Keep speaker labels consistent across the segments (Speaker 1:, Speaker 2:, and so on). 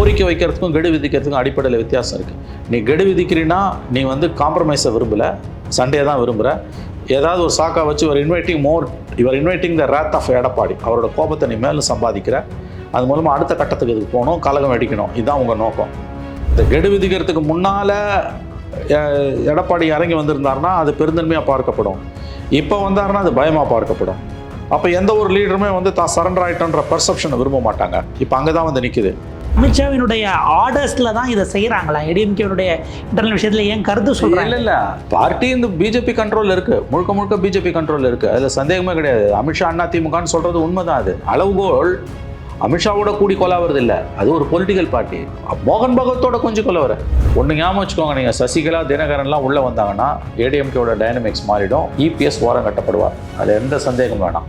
Speaker 1: கோரிக்கை வைக்கிறதுக்கும் கெடு விதிக்கிறதுக்கும் அடிப்படையில் வித்தியாசம் இருக்குது நீ கெடு விதிக்கிறீன்னா நீ வந்து காம்ப்ரமைஸை விரும்பல சண்டே தான் விரும்புகிற ஏதாவது ஒரு சாக்கா வச்சு ஒரு இன்வைட்டிங் மோர் இவர் inviting the wrath of Edappadi. அவரோட கோபத்தை நீ மேலும் சம்பாதிக்கிற. அது மூலமாக அடுத்த கட்டத்துக்கு இதுக்கு போகணும் கலகம் அடிக்கணும் இதுதான் உங்கள் நோக்கம். இந்த கெடு விதிக்கிறதுக்கு முன்னால் எடப்பாடி இறங்கி வந்திருந்தாருன்னா அது பெருந்தன்மையாக பார்க்கப்படும். இப்போ வந்தாருன்னா அது பயமாக பார்க்கப்படும். அப்போ எந்த ஒரு லீடருமே வந்து தான் சரண்டர் ஆகிட்டோன்ற பர்செப்ஷனை விரும்ப மாட்டாங்க. இப்போ அங்கே தான் வந்து நிற்குது
Speaker 2: அமித்ஷாவினுடைய ஆர்டர்ஸில் தான் இதை செய்கிறாங்களா ஏடிஎம்கேனுடைய இன்டர்னல் விஷயத்தில் ஏன் கருத்து சொல்கிறாங்க
Speaker 1: இல்ல இல்ல. பார்ட்டி இந்த பிஜேபி கண்ட்ரோல் இருக்கு. முழுக்க முழுக்க பிஜேபி கண்ட்ரோல் இருக்கு. அதுல சந்தேகமே கிடையாது. அமித்ஷா அண்ணா திமுகன்னு சொல்றது உண்மைதான் அது. அளவுகோல் அமித்ஷாவோட கூடி கொலாவது இல்லை. அது ஒரு பொலிட்டிக்கல் பார்ட்டி மோகன் பகவத்தோட கொஞ்சம் கொலவர ஒன்று ஞாபகம் வச்சுக்கோங்க நீங்கள் சசிகலா தினகரன்லாம் உள்ளே வந்தாங்கன்னா ஏடிஎம்கேவோட டைனமிக்ஸ் மாறிடும். இபிஎஸ் ஓரம் கட்டப்படுவார். அதில் எந்த சந்தேகம் வேணாம்.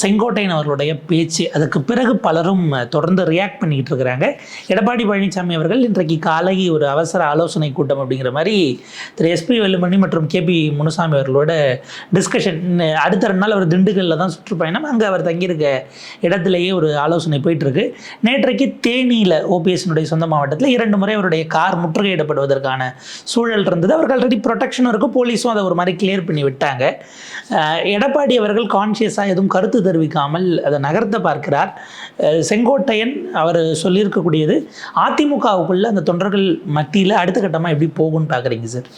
Speaker 2: செங்கோட்டையன் அவர்களுடைய பேச்சு அதுக்கு பிறகு பலரும் தொடர்ந்து ரியாக்ட் பண்ணிக்கிட்டு இருக்கிறாங்க. எடப்பாடி பழனிசாமி அவர்கள் இன்றைக்கு காலை ஒரு அவசர ஆலோசனை கூட்டம் அப்படிங்கிற மாதிரி திரு எஸ்பி வெல்லுமணி மற்றும் கேபி முனுசாமி அவர்களோட டிஸ்கஷன் அடுத்த ரெண்டு நாள் அவர் திண்டுக்கல்லில் தான் சுற்றுப்பயணம். அங்கே அவர் தங்கியிருக்க இடத்துலையே ஒரு ஆலோசனை போயிட்டுருக்கு. நேற்றைக்கு தேனியில் ஓபிஎஸ்னுடைய சொந்த மாவட்டத்தில் இரண்டு முறை அவருடைய கார் முற்றுகையிடப்படுவதற்கான சூழல் இருந்தது. அவருக்கு ஆல்ரெடி ப்ரொடெக்ஷனும் இருக்குது போலீஸும் அதை ஒரு மாதிரி கிளியர் பண்ணி விட்டாங்க. எடப்பாடி அவர்கள் கான்ஷியஸாக எதுவும் கருத்து தெரிவிக்காமல் அதை நகர்த்த பார்க்கிறார். செங்கோட்டையன் அவர் சொல்லியிருக்கக்கூடியது அதிமுகவுக்குள்ள அந்த தொண்டர்கள் மத்தியில் அடுத்த கட்டமாக எப்படி போகும்னு பார்க்குறீங்க சார்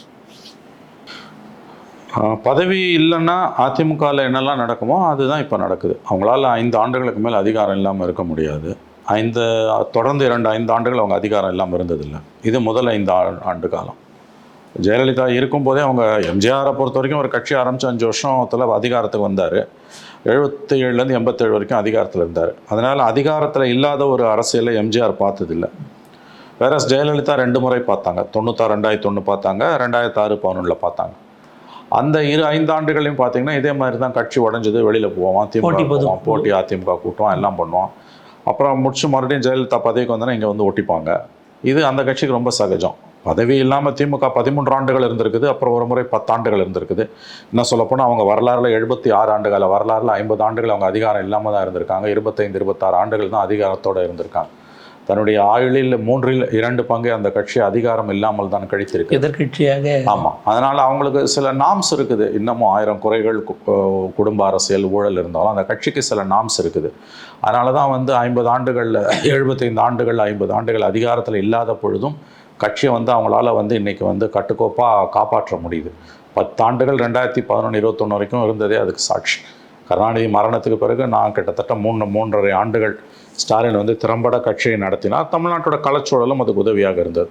Speaker 1: பதவி இல்லைன்னா அதிமுகவில் என்னெல்லாம் நடக்குமோ அதுதான் இப்போ நடக்குது. அவங்களால ஐந்து ஆண்டுகளுக்கு மேல் அதிகாரம் இல்லாமல் இருக்க முடியாது. ஐந்து தொடர்ந்து இரண்டு ஐந்து ஆண்டுகள் அவங்க அதிகாரம் இல்லாமல் இருந்ததில்லை. இது முதல் ஐந்து ஆண்டு காலம். ஜெயலலிதா இருக்கும்போதே அவங்க எம்ஜிஆரை பொறுத்த வரைக்கும் ஒரு கட்சி ஆரம்பித்து அஞ்சு வருஷத்தில் அதிகாரத்துக்கு வந்தார். எழுபத்தி ஏழுலேருந்து எண்பத்தேழு வரைக்கும் அதிகாரத்தில் இருந்தார். அதனால் அதிகாரத்தில் இல்லாத ஒரு அரசியலை எம்ஜிஆர் பார்த்ததில்லை. வேற ஜெயலலிதா ரெண்டு முறை பார்த்தாங்க. தொண்ணூத்தாறு ரெண்டாயிரத்தி ஒன்று பார்த்தாங்க. ரெண்டாயிரத்தி ஆறு பதினொன்றில் பார்த்தாங்க. அந்த இரு ஐந்து ஆண்டுகளையும் பார்த்தீங்கன்னா இதே மாதிரி தான் கட்சி உடஞ்சது. வெளியில் போவான் திமுக
Speaker 2: போட்டி போது-
Speaker 1: போவான் போட்டி அதிமுக கூட்டம் எல்லாம் பண்ணுவான். அப்புறம் முடிச்சு மறுபடியும் ஜெயலலிதா பதவிக்கு வந்தோன்னா இங்கே வந்து ஒட்டிப்பாங்க. இது அந்த கட்சிக்கு ரொம்ப சகஜம். பதவி இல்லாமல் திமுக பதிமூன்று ஆண்டுகள் இருந்திருக்குது அப்புறம் ஒரு முறை பத்தாண்டுகள் இருந்திருக்குது. இன்னும் சொல்லப்போனால் அவங்க வரலாறுல எழுபத்தி ஆறு ஆண்டுகால வரலாறுல ஐம்பது ஆண்டுகள் அவங்க அதிகாரம் இல்லாமல் தான் இருந்திருக்காங்க. இருபத்தைந்து இருபத்தாறு ஆண்டுகள் தான் அதிகாரத்தோடு இருந்திருக்காங்க. தன்னுடைய ஆயுளில் மூன்றில் இரண்டு பங்கு அந்த கட்சி அதிகாரம் இல்லாமல் தான் கழித்திருக்கு
Speaker 2: எதிர்கட்சியாக
Speaker 1: ஆமாம் அதனால் அவங்களுக்கு சில நாம்ஸ் இருக்குது. இன்னமும் ஆயிரம் குறைகள் குடும்ப அரசியல் ஊழல் இருந்தாலும் அந்த கட்சிக்கு சில நாம்ஸ் இருக்குது. அதனால தான் வந்து ஐம்பது ஆண்டுகளில் எழுபத்தைந்து ஆண்டுகள் ஐம்பது ஆண்டுகள் அதிகாரத்தில் இல்லாத பொழுதும் கட்சியை வந்து அவங்களால வந்து இன்னைக்கு வந்து கட்டுக்கோப்பாக காப்பாற்ற முடியுது. பத்தாண்டுகள் ரெண்டாயிரத்தி பதினொன்று இருபத்தொன்று வரைக்கும் இருந்ததே அதுக்கு சாட்சி. கருணாநிதி மரணத்துக்கு பிறகு நான் கிட்டத்தட்ட மூணு மூன்றரை ஆண்டுகள் ஸ்டாலின் வந்து திறம்பட கட்சியை நடத்தினார். தமிழ்நாட்டோட கலைச்சூழலும் அதுக்கு உதவியாக இருந்தது.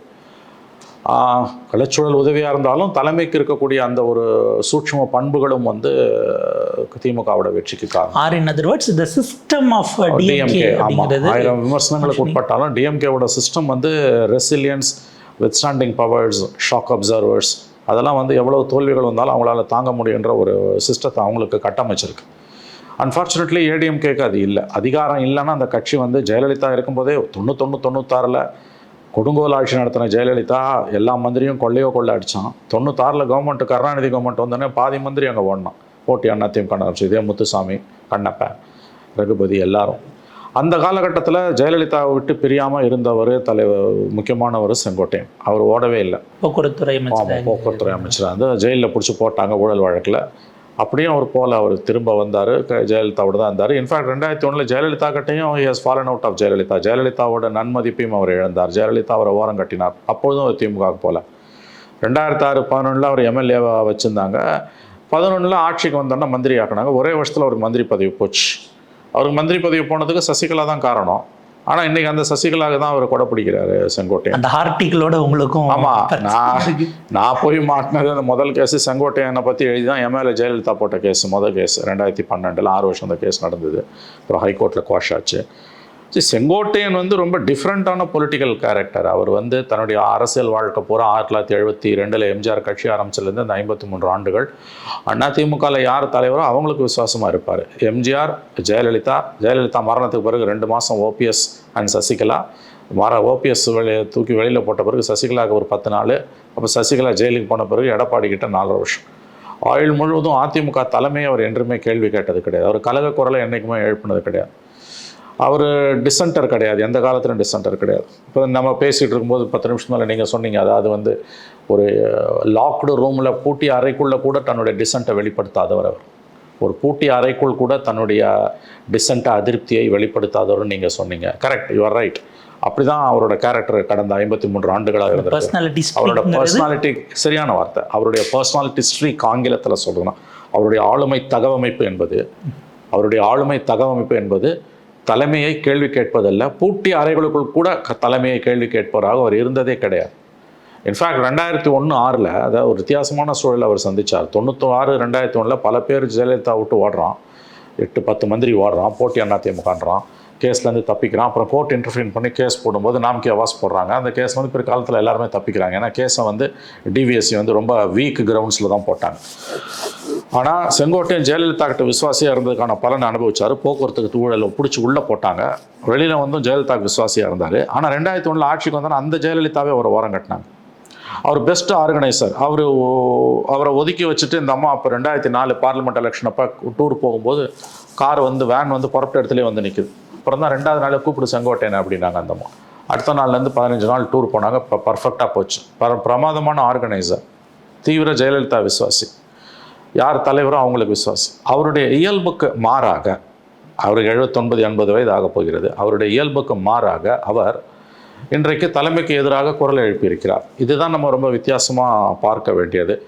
Speaker 1: ஆஹ், கலைச்சூழல் உதவியாக இருந்தாலும் தலைமைக்கு இருக்கக்கூடிய அந்த ஒரு சூட்சும பண்புகளும் வந்து திமுகவோட வெற்றிக்கு காரணம். ஆயிரம் விமர்சனங்களுக்கு உட்பட்டாலும் டிஎம்கேவோட சிஸ்டம் வந்து resilience withstanding powers shock absorbers அதெல்லாம் வந்து எவ்வளோ தோல்விகள் வந்தாலும் அவங்களால தாங்க முடியுன்ற ஒரு சிஸ்டத்தை அவங்களுக்கு கட்டமைச்சிருக்கு. அன்ஃபார்ச்சுனேட்லி ஏடிஎம்கேக்கு அது இல்லை. அதிகாரம் இல்லைன்னா அந்த கட்சி வந்து ஜெயலலிதா இருக்கும்போதே தொண்ணூத்தொன்று தொண்ணூத்தாறில் கொடுங்கோல் ஆட்சி நடத்தின ஜெயலலிதா எல்லா மந்திரியும் கொள்ளையோ கொள்ளை அடித்தான் தொண்ணூத்தாறில் கவர்மெண்ட் கருணாநிதி கவர்மெண்ட் வந்தோடனே பாதி மந்திரி அங்கே ஓடினான். போட்டி அண்ணா திமுக ஆரம்பிச்சு இதே முத்துசாமி கண்ணப்பன் ரகுபதி எல்லாரும். அந்த காலகட்டத்தில் ஜெயலலிதாவை விட்டு பிரியாமல் இருந்தவர் தலைவர் முக்கியமானவர் செங்கோட்டையன். அவர் ஓடவே இல்லை.
Speaker 2: போக்குவரத்துறை அமைச்சர்?
Speaker 1: போக்குவரத்துறை அமைச்சர். வந்து ஜெயிலில் பிடிச்சி போட்டாங்க ஊழல் வழக்கில். அப்படியும் அவர் போல அவர் திரும்ப வந்தார். ஜெயலலிதாவோட தான் இருந்தார். இன்ஃபேக்ட் ரெண்டாயிரத்தி ஒன்றில் ஜெயலலிதா கிட்டையும் has fallen out of Jayalalithaa. ஜெயலலிதாவோட நன்மதிப்பையும் அவர் இழந்தார். ஜெயலலிதா அவரை ஓரம் கட்டினார். அப்பொழுதும் அவர் திமுக போல. ரெண்டாயிரத்தி ஆறு பதினொன்றில் அவர் எம்எல்ஏவாக வச்சுருந்தாங்க. பதினொன்றில் ஆட்சிக்கு வந்தோன்னா மந்திரி ஆக்கினாங்க. ஒரே வருஷத்தில் அவருக்கு மந்திரி பதவி போச்சு. அவருக்கு மந்திரி பதவி போனதுக்கு சசிகலா தான் காரணம். ஆனால் இன்னைக்கு அந்த சசிகலாவுக்கு தான் அவர் கொடை பிடிக்கிறாரு செங்கோட்டையன்.
Speaker 2: அந்த ஆர்டிகளோட உங்களுக்கும்
Speaker 1: ஆமா
Speaker 2: பிரச்சனை
Speaker 1: நான். நான் போய் மாட்டினது அந்த முதல் கேஸ். செங்கோட்டையனை பற்றி எழுதி தான் எம்எல்ஏ ஜெயலலிதா போட்ட கேஸ் முதல் கேஸ். ரெண்டாயிரத்தி பன்னெண்டில் ஆறு வருஷம் அந்த கேஸ் நடந்தது. அப்புறம் ஹைகோர்ட்டில் குவாஷ் ஆச்சு. சரி செங்கோட்டையன் வந்து ரொம்ப டிஃப்ரெண்ட்டான பொலிட்டிக்கல் கேரக்டர் அவர் வந்து தன்னுடைய அரசியல் வாழ்க்கை பூரா ஆயிரத்தி தொள்ளாயிரத்தி எழுபத்தி ரெண்டில் எம்ஜிஆர் கட்சி ஆரம்பிச்சிலேருந்து அந்த ஐம்பத்தி மூன்று ஆண்டுகள். அண்ணா திமுகவில் யார் தலைவரோ அவங்களுக்கு விசுவாசமாக இருப்பார். எம்ஜிஆர் ஜெயலலிதா ஜெயலலிதா மரணத்துக்கு பிறகு ரெண்டு மாதம் ஓபிஎஸ் அண்ட் சசிகலா. மர ஓபிஎஸ் வெளியே தூக்கி வெளியில் போட்ட பிறகு சசிகலாவுக்கு ஒரு பத்து நாள். அப்போ சசிகலா ஜெயிலுக்கு போன பிறகு எடப்பாடி கிட்ட நாலரை வருஷம். ஆயுள் முழுவதும் அதிமுக தலைமையை அவர் என்றுமே கேள்வி கேட்டது கிடையாது. அவர் கலக குரலை என்றைக்குமே எழுப்பினது கிடையாது. அவர் டிசென்டர் கிடையாது. எந்த காலத்திலும் டிசென்டர் கிடையாது. இப்போ நம்ம பேசிகிட்டு இருக்கும்போது பத்து நிமிஷம் மேலே நீங்கள் சொன்னீங்க அதாவது வந்து ஒரு லாக்டு ரூமில் பூட்டி அறைக்குள்ளே கூட தன்னுடைய டிசென்ட்டை வெளிப்படுத்தாதவர் அவர். ஒரு பூட்டி அறைக்குள் கூட தன்னுடைய டிசென்ட்டை அதிருப்தியை வெளிப்படுத்தாதவர்னு நீங்கள் சொன்னீங்க. கரெக்ட் யூஆர் ரைட் அப்படி தான் அவரோட கேரக்டர் கடந்த ஐம்பத்தி மூன்று ஆண்டுகளாக இருந்தது அவரோட பர்சனாலிட்டி சரியான வார்த்தை. அவருடைய பர்சனாலிட்டி ஸ்ட்ரீக் ஆங்கிலத்தில் சொல்லணும் அவருடைய ஆளுமை தகவமைப்பு என்பது அவருடைய ஆளுமை தகவமைப்பு என்பது தலைமையை கேள்வி கேட்பதல்ல பூட்டி அறைகளுக்குள் கூட தலைமையை கேள்வி கேட்பவராக அவர் இருந்ததே கிடையாது. இன்ஃபேக்ட் ரெண்டாயிரத்தி ஒன்று ஆறில் அதாவது ஒரு வித்தியாசமான சூழலில் அவர் சந்திச்சார். தொண்ணூற்றி ஆறு ரெண்டாயிரத்தி ஒன்றில் பல பேர் ஜெயலலிதா விட்டு ஓடுறான். எட்டு பத்து மந்திரி ஓடுறான் போட்டி அதிமுகன்றான் கேஸ்லேருந்து தப்பிக்கிறான். அப்புறம் கோர்ட் இன்டர்ஃபியன் பண்ணி கேஸ் போடும்போது நாம்கே அவாஸ் போடுறாங்க. அந்த கேஸ் வந்து பிற்காலத்தில் எல்லாருமே தப்பிக்கிறாங்க. ஏன்னா கேஸை வந்து டிவிஎஸ்சி வந்து ரொம்ப வீக் கிரவுண்ட்ஸில் தான் போட்டாங்க. ஆனால் செங்கோட்டையன் ஜெயலலிதா கிட்ட விசுவாசியாக இருந்ததுக்கான பலனை அனுபவிச்சார். போக்குவரத்துக்கு ஊழலை பிடிச்சி உள்ளே போட்டாங்க. வெளியில் வந்தும் ஜெயலலிதாவுக்கு விசுவாசியாக இருந்தார். ஆனால் ரெண்டாயிரத்தி ஒன்றில் ஆட்சிக்கு வந்தாலும் அந்த ஜெயலலிதாவே அவர் ஓரம் கட்டினாங்க. அவர் பெஸ்ட் ஆர்கனைசர் அவர் அவரை ஒதுக்கி வச்சுட்டு இந்த அம்மா அப்போ ரெண்டாயிரத்தி நாலு பார்லிமெண்ட் எலெக்ஷன் அப்போ டூர் போகும்போது கார் வந்து வேன் வந்து புறப்பட்ட இடத்துல வந்து நிற்குது அப்புறம் தான் ரெண்டாவது நாள் கூப்பிடு செங்கோட்டையன் அப்படின்னாங்க அந்த அம்மா. அடுத்த நாள்லேருந்து பதினஞ்சு நாள் டூர் போனாங்க. இப்போ பர்ஃபெக்டாக போச்சு. பர பிரமாதமான ஆர்கனைசர் தீவிர ஜெயலலிதா விசுவாசி. யார் தலைவரோ அவங்களுக்கு விசுவாசி அவருடைய இயல்புக்கு மாறாக அவருக்கு எழுபத்தொன்பது எண்பது வயது ஆகப் போகிறது. அவருடைய இயல்புக்கு மாறாக அவர் இன்றைக்கு தலைமைக்கு எதிராக குரல் எழுப்பியிருக்கிறார். இதுதான் நம்ம ரொம்ப வித்தியாசமாக பார்க்க வேண்டியது.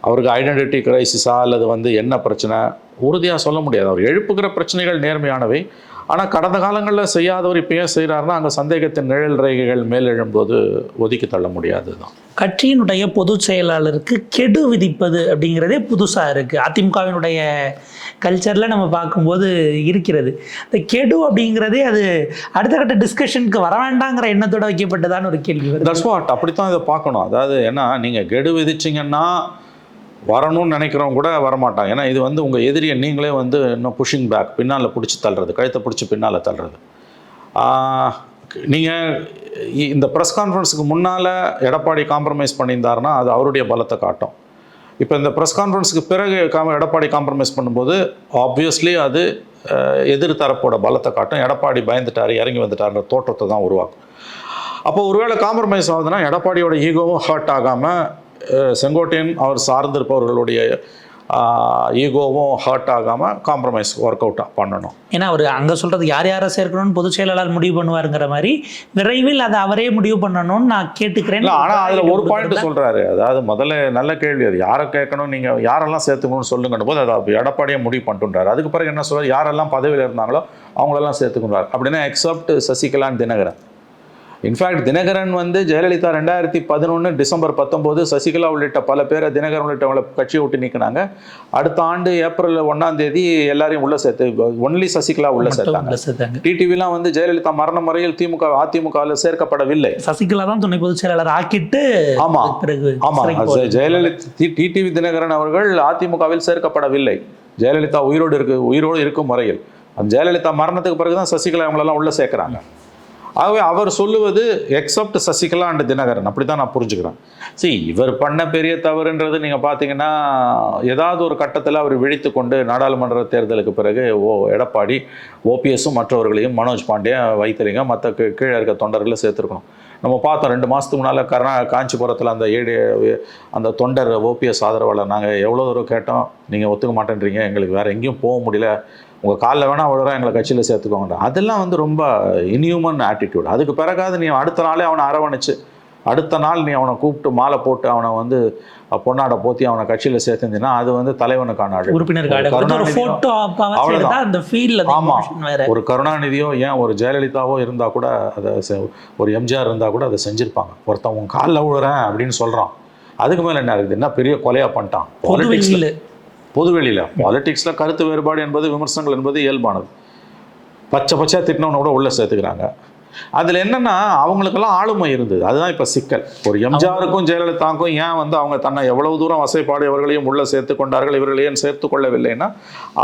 Speaker 1: அவருக்கு ஐடென்டிட்டி கிரைசிஸா அல்லது வந்து என்ன பிரச்சனை? உறுதியாக சொல்ல முடியாது. அவர் எழுப்புகிற பிரச்சனைகள் நேர்மையானவை. ஆனால் கடந்த காலங்களில் செய்யாதவர் இப்போ ஏன் செய்கிறாருன்னா அங்கே சந்தேகத்தின் நிழல் ரேகைகள் மேலெழும்போது ஒதுக்கி தள்ள முடியாது தான்
Speaker 2: கட்சியினுடைய பொதுச் செயலாளருக்கு கெடு விதிப்பது அப்படிங்கிறதே புதுசாக இருக்குது அதிமுகவினுடைய கல்ச்சரில் நம்ம பார்க்கும்போது இருக்கிறது. இந்த கெடு அப்படிங்கிறதே அது அடுத்த கட்ட டிஸ்கஷனுக்கு வர வேண்டாங்கிற எண்ணத்தோட வைக்கப்பட்டதான ஒரு கேள்வி
Speaker 1: தட்ஸ் வாட் அப்படித்தான் இதை பார்க்கணும். அதாவது ஏன்னா நீங்கள் கெடு விதிச்சிங்கன்னா வரணும்னு நினைக்கிறவங்க கூட வரமாட்டாங்க. ஏன்னா இது வந்து உங்கள் எதிரியை நீங்களே வந்து இன்னும் புஷிங் பேக் பின்னால் பிடிச்சி தள்ளுறது கழுத்தை பிடிச்சி பின்னால் தள்ளுறது. நீங்கள் இந்த ப்ரெஸ் கான்ஃபரன்ஸுக்கு முன்னால் எடப்பாடி காம்ப்ரமைஸ் பண்ணியிருந்தாருன்னா அது அவருடைய பலத்தை காட்டும். இப்போ இந்த ப்ரெஸ் கான்ஃபரன்ஸுக்கு பிறகு காம எடப்பாடி காம்ப்ரமைஸ் பண்ணும்போது ஆப்வியஸ்லி அது எதிர்த்தரப்போட எதிர் தரப்போட பலத்தை காட்டும். எடப்பாடி பயந்துட்டார் இறங்கி வந்துட்டார்ன்ற தோற்றத்தை தான் உருவாக்கும். அப்போ ஒருவேளை காம்ப்ரமைஸ் ஆகுதுன்னா எடப்பாடியோட ஈகோவும் ஹர்ட் ஆகாமல் செங்கோட்டையன் அவர் சார்ந்திருப்பவர்களுடைய ஈகோவும் ஹர்ட் ஆகாமல் காம்ப்ரமைஸ் ஒர்க் அவுட் பண்ணணும்.
Speaker 2: ஏன்னா அவர் அங்கே சொல்கிறது யார் யாரை சேர்க்கணும்னு பொதுச் செயலாளர் முடிவு பண்ணுவாருங்கிற மாதிரி விரைவில் அதை அவரே முடிவு பண்ணணும்னு நான் கேட்டுக்கிறேன்
Speaker 1: ஆனால் அதில் ஒரு பாயிண்ட் சொல்கிறாரு அதாவது முதல்ல நல்ல கேள்வி அது. யாரை கேட்கணும் நீங்கள் யாரெல்லாம் சேர்த்துக்கணும்னு சொல்லுங்கன்னு போது அதை எடப்பாடியே முடிவு பண்ணிட்டுன்றாரு அதுக்கு பிறகு என்ன சொல்றாரு? யாரெல்லாம் பதவியில் இருந்தாங்களோ அவங்களெல்லாம் சேர்த்துக்கணுறாரு அப்படின்னா எக்ஸப்ட் சசிகலான் தினகரன். இன்ஃபேக்ட் தினகரன் வந்து ஜெயலலிதா ரெண்டாயிரத்தி பதினொன்று டிசம்பர் பத்தொம்போது சசிகலா உள்ளிட்ட பல பேரை தினகரன் உள்ளிட்டவங்களை கட்சியை விட்டு நீக்கினாங்க. அடுத்த ஆண்டு ஏப்ரல் ஒன்றாம் தேதி எல்லாரையும் உள்ள சேர்த்து ஒன்லி சசிகலா உள்ள சேர்த்தாங்க. டிடிவிலாம் வந்து ஜெயலலிதா மரண முறையில் திமுக அதிமுகவில் சேர்க்கப்படவில்லை.
Speaker 2: சசிகலா தான் துணை பொதுச் செயலாளர் ஆக்கிட்டு
Speaker 1: ஆமா. ஆமா. ஜெயலலிதா டிடிவி தினகரன் அவர்கள் அதிமுகவில் சேர்க்கப்படவில்லை. ஜெயலலிதா உயிரோடு இருக்கு உயிரோடு இருக்கும் முறையில். அந்த ஜெயலலிதா மரணத்துக்கு பிறகு தான் சசிகலா இவங்களெல்லாம் உள்ள சேர்க்குறாங்க. ஆகவே அவர் சொல்லுவது எக்ஸப்ட் சசிகலா அண்ட் தினகரன். அப்படி தான் நான் புரிஞ்சுக்கிறேன். சரி இவர் பண்ண பெரிய தவறுன்றது நீங்கள் பார்த்தீங்கன்னா ஏதாவது ஒரு கட்டத்தில் அவர் விழித்து கொண்டு நாடாளுமன்ற தேர்தலுக்கு பிறகு ஓ எடப்பாடி ஓபிஎஸும் மற்றவர்களையும் மனோஜ் பாண்டிய வைத்திருங்க மற்ற கீழே இருக்க தொண்டர்களை சேர்த்துருக்கணும். நம்ம பார்த்தோம் ரெண்டு மாதத்துக்கு முன்னால் கர்நாடக காஞ்சிபுரத்தில் அந்த ஏடி அந்த தொண்டர் ஓபிஎஸ் ஆதரவாளர் நாங்கள் எவ்வளோ தூரம் கேட்டோம் நீங்கள் ஒத்துக்க மாட்டேன்றீங்க எங்களுக்கு வேறு எங்கேயும் போக முடியல உங்கள் காலில் வேணால் விழுறோம் எங்களை கட்சியில் சேர்த்துக்கோங்க அதெல்லாம் வந்து ரொம்ப இன்ஹியூமன் ஆட்டிடியூட் அதுக்கு பிறகாவது நீ அடுத்த நாளே அவனை அரவணைச்சு அடுத்த நாள் நீ அவனை கூப்பிட்டு மாலை போட்டு அவனை வந்து பொன்னாடை போத்தி அவனை கட்சியில் சேர்த்துருந்தீங்கன்னா அது வந்து தலைவனுக்கான அழகு.
Speaker 2: உறுப்பினர்
Speaker 1: ஒரு
Speaker 2: கார்டு. ஒரு
Speaker 1: கருணாநிதியோ- ஏன் ஒரு ஜெயலலிதாவோ இருந்தால் கூட அதை ஒரு எம்ஜிஆர் இருந்தால் கூட அதை செஞ்சுருப்பாங்க. ஒருத்தன் உன் காலில் விழுறேன் அப்படின்னு சொல்கிறான் அதுக்கு மேலே என்ன இருக்குது என்ன பெரிய கொலையாக பண்ணிட்டான்?
Speaker 2: பொதுவெளியில்.
Speaker 1: பாலிட்டிக்ஸில் கருத்து வேறுபாடு என்பது விமர்சனங்கள் என்பது இயல்பானது. பச்சை பச்சையாக திட்டினவனை கூட உள்ளே சேர்த்துக்கிறாங்க. அதில் என்னென்னா அவங்களுக்கெல்லாம் ஆளுமை இருந்தது. அதுதான் இப்போ சிக்கல். ஒரு எம்ஜிஆருக்கும் ஜெயலலிதாவுக்கும் ஏன் வந்து அவங்க தன்னை எவ்வளவு தூரம் வசைப்பாடு இவர்களையும் உள்ளே சேர்த்து கொண்டார்கள் இவர்களையும் சேர்த்து கொள்ளவில்லைன்னா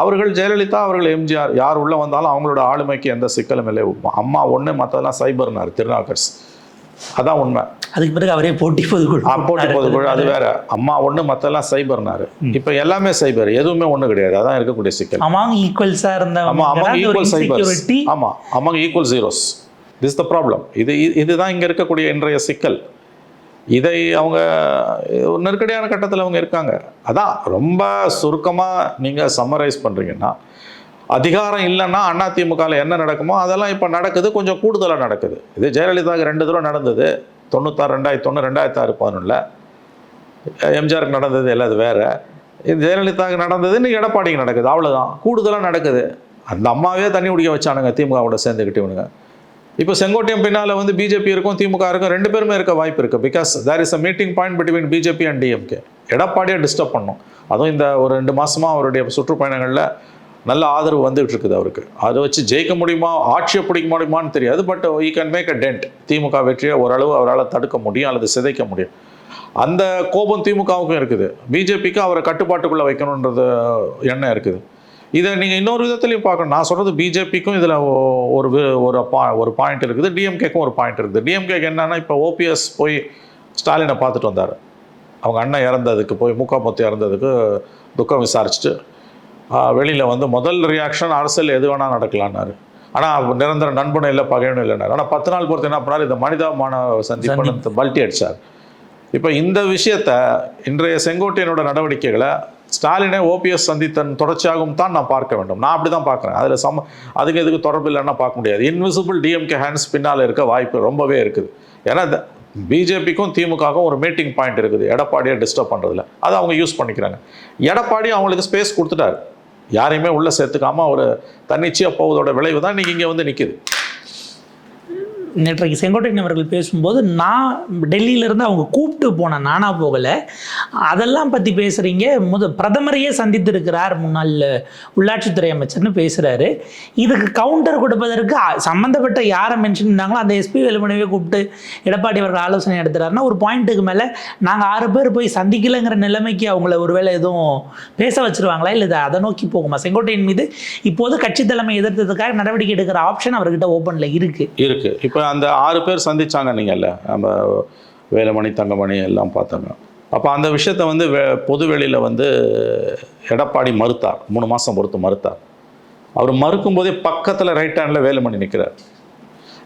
Speaker 1: அவர்கள் ஜெயலலிதா அவர்கள் எம்ஜிஆர் யார் உள்ளே வந்தாலும் அவங்களோட ஆளுமைக்கு எந்த சிக்கலும் இல்லை. அம்மா ஒன்று மற்றதெல்லாம் சைபர்னார் திருநாக்கர்ஸ் அதான் உண்மை.
Speaker 2: அதுக்கு பிறகு அவரே போட்டி பொதுக்குழு.
Speaker 1: போட்டி பொதுக்குழு அது வேற. அம்மா ஒன்று மற்றெல்லாம் சைபர்னாரு இப்போ எல்லாமே சைபர் எதுவுமே ஒன்றும் கிடையாது. அதான் இருக்கக்கூடிய சிக்கல்.
Speaker 2: அமாங் ஈக்குவல்ஸா இருந்த
Speaker 1: ஆமா அமங்க
Speaker 2: ஒரு
Speaker 1: ஈக்குவல் சைபர்ஸ்
Speaker 2: இன்செக்யூரிட்டி
Speaker 1: ஆமா அமங்க equal zeros this the problem இது இது- இதுதான் இங்க இருக்கக்கூடிய இன்றைய சிக்கல். இதை அவங்க நெருக்கடியான கட்டத்தில் அவங்க இருக்காங்க. அதான் ரொம்ப சுருக்கமாக நீங்கள் சம்மரைஸ் பண்ணுறீங்கன்னா அதிகாரம் இல்லைன்னா அதிமுகவில் என்ன நடக்குமோ அதெல்லாம் இப்போ நடக்குது கொஞ்சம் கூடுதலாக நடக்குது. இது ஜெயலலிதாவுக்கு ரெண்டு தடவை நடந்தது. தொண்ணூத்தாறு ரெண்டாயிரத்தி ஒன்று ரெண்டாயிரத்தி ஆறு பதினொன்றில் எம்ஜிஆருக்கு நடந்தது எல்லாம் அது வேறு. இது ஜெயலலிதாவுக்கு நடந்தது இன்றைக்கி எடப்பாடிக்கு நடக்குது அவ்வளோதான் கூடுதலாக நடக்குது. அந்த அம்மாவே தண்ணி குடிக்க வச்சானுங்க திமுகவோட கூட சேர்ந்துக்கிட்டு இவனுங்க. இப்போ செங்கோட்டையம் பின்னால் வந்து பிஜேபி இருக்கும் திமுக இருக்கும் ரெண்டு பேருமே இருக்க வாய்ப்பு இருக்குது because there is a meeting point between BJP and DMK எடப்பாடியை டிஸ்டர்ப் பண்ணும். அதுவும் இந்த ஒரு ரெண்டு மாதமாக அவருடைய சுற்றுப்பயணங்களில் நல்ல ஆதரவு வந்துகிட்டு இருக்குது அவருக்கு. அதை வச்சு ஜெயிக்க முடியுமா ஆட்சியை பிடிக்க முடியுமான்னு தெரியாது but he can make a dent திமுக வெற்றியை ஓரளவு அவரால் தடுக்க முடியும் அல்லது சிதைக்க முடியும். அந்த கோபம் திமுகவுக்கும் இருக்குது. பிஜேபிக்கு அவரை கட்டுப்பாட்டுக்குள்ளே வைக்கணுன்றது எண்ணம் இருக்குது. இதை நீங்கள் இன்னொரு விதத்துலையும் பார்க்கணும். நான் சொல்கிறது பிஜேபிக்கும் இதில் ஒரு வி- ஒரு பா ஒரு பாயிண்ட் இருக்குது. டிஎம்கேக்கும் ஒரு பாயிண்ட் இருக்குது. டிஎம்கேக்கு என்னென்னா இப்போ ஓபிஎஸ் போய் ஸ்டாலினை பார்த்துட்டு வந்தார். அவங்க அண்ணன் இறந்ததுக்கு போய் மூக்காமுத்து இறந்ததுக்கு துக்கம் விசாரிச்சுட்டு வெளியில் வந்து முதல் ரியாக்ஷன் அரசியல் எது வேணால் நடக்கலான்னாரு. ஆனால் நிரந்தர நண்பனும் இல்லை பகையனும் இல்லைனாரு ஆனால் பத்து நாள் பொறுத்து என்ன பண்ணார்? இந்த மனிதாபிமான சந்திப்பு பல்ட்டி அடிச்சார். இப்போ இந்த விஷயத்த இன்றைய செங்கோட்டையனோட நடவடிக்கைகளை ஸ்டாலினை ஓபிஎஸ் சந்தித்தன் தொடர்ச்சியாகவும் தான் நான் பார்க்க வேண்டும். நான் அப்படி தான் பார்க்குறேன். அதில் சம அதுக்கு எதுக்கு தொடர்பு இல்லைன்னா பார்க்க முடியாது. இன்விசிபிள் டிஎம்கே ஹேண்ட்ஸ் பின்னால் இருக்க வாய்ப்பு ரொம்பவே இருக்குது. ஏன்னா பிஜேபிக்கும் திமுகவுக்கும் ஒரு மீட்டிங் பாயிண்ட் இருக்குது. எடப்பாடியை டிஸ்டர்ப் பண்ணுறதுல அதை அவங்க யூஸ் பண்ணிக்கிறாங்க. எடப்பாடி அவங்களுக்கு ஸ்பேஸ் கொடுத்துட்டாரு. யாரையுமே உள்ளே சேர்த்துக்காம ஒரு தன்னிச்சையாக போவதோட விளைவு தான் இன்றைக்கி இங்கே வந்து நிற்கிது
Speaker 2: நேற்றைக்கு செங்கோட்டையன் அவர்கள் பேசும்போது நான் டெல்லியிலேருந்து அவங்க கூப்பிட்டு போனேன் நானாக போகலை. அதெல்லாம் பற்றி பேசுகிறீங்க முத பிரதமரையே சந்தித்திருக்கிறார் முன்னாள் உள்ளாட்சித்துறை அமைச்சர்னு பேசுகிறாரு இதுக்கு கவுண்டர் கொடுப்பதற்கு சம்மந்தப்பட்ட யாரை மென்ஷன் பண்ணாங்களோ அந்த எஸ்பி வேலுமணியை கூப்பிட்டு எடப்பாடி அவர்கள் ஆலோசனை எடுத்துறாருன்னா ஒரு பாயிண்ட்டுக்கு மேலே நாங்கள் ஆறு பேர் போய் சந்திக்கலைங்கிற நிலைமைக்கு அவங்கள ஒருவேளை எதுவும் பேச வச்சிருவாங்களா? இல்லை இதை அதை நோக்கி போகுமா? செங்கோட்டையன் மீது இப்போது கட்சி தலைமை எதிர்த்ததுக்காக நடவடிக்கை எடுக்கிற ஆப்ஷன் அவர்கிட்ட ஓப்பனில் இருக்குது
Speaker 1: இருக்குது இப்போ அந்த ஆறு பேர் சந்திச்சாங்க நீங்கள்ல. நம்ம வேலுமணி தங்கமணி எல்லாம் பார்த்தோங்க அப்போ அந்த விஷயத்த வந்து வெ பொதுவெளியில் வந்து எடப்பாடி மறுத்தார். மூணு மாதம் பொறுத்து மறுத்தார். அவர் மறுக்கும் போதே பக்கத்தில் ரைட் ஹேண்டில் வேலுமணி நிற்கிறார்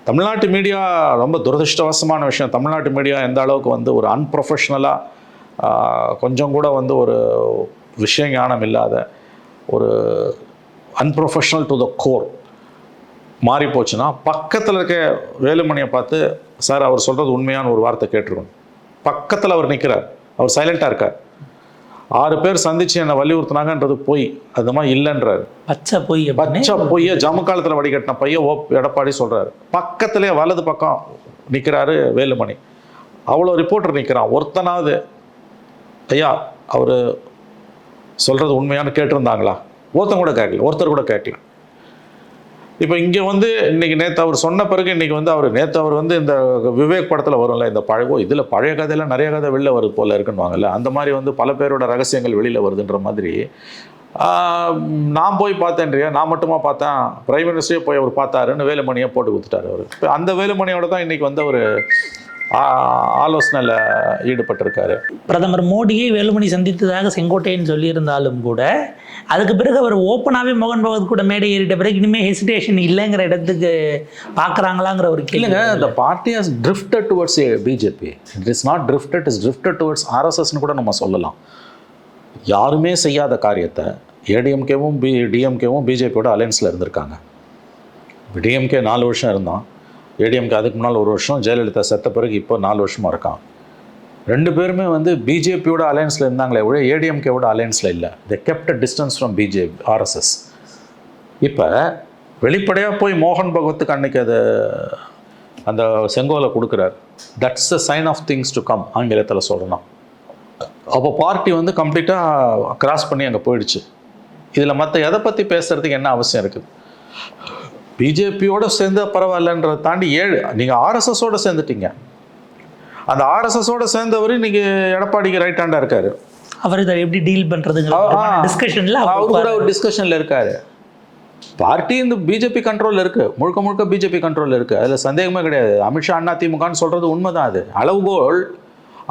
Speaker 1: தமிழ்நாட்டு மீடியா ரொம்ப துரதிருஷ்டவசமான விஷயம். தமிழ்நாட்டு மீடியா எந்த அளவுக்கு வந்து ஒரு அன்ப்ரொஃபஷ்னலாக கொஞ்சம் கூட வந்து ஒரு விஷய ஞானம் இல்லாத ஒரு அன்ப்ரொஃபஷ்னல் டு த கோர் மாறி போச்சுன்னா பக்கத்தில் இருக்க வேலுமணியை பார்த்து சார் அவர் சொல்கிறது உண்மையான ஒரு வார்த்தை கேட்டிருக்கணும் பக்கத்தில் அவர் நிற்கிறார் அவர் சைலண்ட்டாக இருக்கார். ஆறு பேர் சந்திச்சு என்னை வலியுறுத்தினாங்கன்றது பொய். அது மாதிரி இல்லைன்றாரு.
Speaker 2: பச்சை பொய் அப்படின்னு
Speaker 1: பச்சை பொய்ய ஜம்மு காலத்தில் வடிகட்டின பைய ஓ எடப்பாடி சொல்கிறாரு பக்கத்திலே வலது பக்கம் நிற்கிறாரு வேலுமணி. அவ்வளோ ரிப்போர்ட்டர் நிற்கிறான் ஒருத்தனாவது ஐயா அவர் சொல்கிறது உண்மையானு கேட்டிருந்தாங்களா? ஒருத்தன் கூட கேட்கல. ஒருத்தர் கூட கேட்கல. இப்போ இங்கே வந்து இன்னைக்கு நேற்று அவர் சொன்ன பிறகு இன்னைக்கு வந்து அவர் நேற்று அவர் வந்து இந்த விவேக் படத்தில் வரும்ல இந்த பழகோ இதில் பழைய கதையெல்லாம் நிறைய கதை வெளில வருது போல இருக்குன்னுவாங்கல்ல அந்த மாதிரி வந்து பல பேரோட ரகசியங்கள் வெளியில் வருதுன்ற மாதிரி நான் போய் பார்த்தேன்றியா? நான் மட்டுமா பார்த்தேன்? பிரைம் மினிஸ்டரே போய் அவர் பார்த்தாருன்னு வேலுமணியை போட்டு கொடுத்துட்டாரு அவர். இப்போ அந்த வேலுமணியோட தான் இன்றைக்கி வந்து அவர் ஆலோசனையில் ஈடுபட்டிருக்காரு.
Speaker 2: பிரதமர் மோடியை வேலுமணி சந்தித்ததாக செங்கோட்டையன் சொல்லியிருந்தாலும் கூட அதுக்கு பிறகு அவர் ஓப்பனாகவே மோகன் பகவத் கூட மேடை ஏறிட்ட பிறகு இனிமேல் ஹெசிடேஷன் இல்லைங்கிற இடத்துக்கு பார்க்குறாங்களாங்கிற ஒரு
Speaker 1: இல்லைங்க party has drifted towards a BJP it is not drifted is drifted towards ஆர்எஸ்எஸ்னு கூட நம்ம சொல்லலாம். யாருமே செய்யாத காரியத்தை ஏடிஎம்கேவும் பி டிஎம்கேவும் பிஜேபியோட அலையன்ஸில் இருந்திருக்காங்க. டிஎம்கே நாலு வருஷம் இருந்தான். ஏடிஎம்கே அதுக்கு முன்னால் ஒரு வருஷம் ஜெயலலிதா செத்த பிறகு இப்போ நாலு வருஷமா இருக்கான். ரெண்டு பேருமே வந்து பிஜேபியோட அலையன்ஸில் இருந்தாங்களே ஒழிய ஏடிஎம்கேவோட அலையன்ஸில் இல்லை. They kept a distance from BJP RSS இப்போ வெளிப்படையாக போய் மோகன் பகவத்துக்கு அன்னைக்கு அதை அந்த செங்கோலை கொடுக்குறார். That's the sign of things to come ஆங்கிலத்தில் சொல்லணும். அப்போ பார்ட்டி வந்து கம்ப்ளீட்டாக கிராஸ் பண்ணி அங்கே போயிடுச்சு. இதில் மற்ற எதை பற்றி பேசுகிறதுக்கு என்ன அவசியம் இருக்குது? பிஜேபியோடு சேர்ந்தால் பரவாயில்லன்றதை தாண்டி ஏழு நீங்கள் ஆர்எஸ்எஸோடு சேர்ந்துட்டீங்க. அந்த ஆர்எஸ்எஸோட சேர்ந்தவர் இன்னைக்கு எடப்பாடிக்கு ரைட் ஹேண்டாக இருக்காரு.
Speaker 2: அவர் இதை எப்படி டீல் பண்றதுங்கிற டிஸ்கஷன்ல
Speaker 1: அவர் கூட ஒரு டிஸ்கஷனில் இருக்காரு. பார்ட்டி இந்த பிஜேபி கண்ட்ரோலில் இருக்கு. முழுக்க முழுக்க பிஜேபி கண்ட்ரோலில் இருக்கு. அதில் சந்தேகமே கிடையாது. அமித்ஷா அண்ணா திமுகன்னு சொல்றது உண்மைதான் அது. அளவுகோல்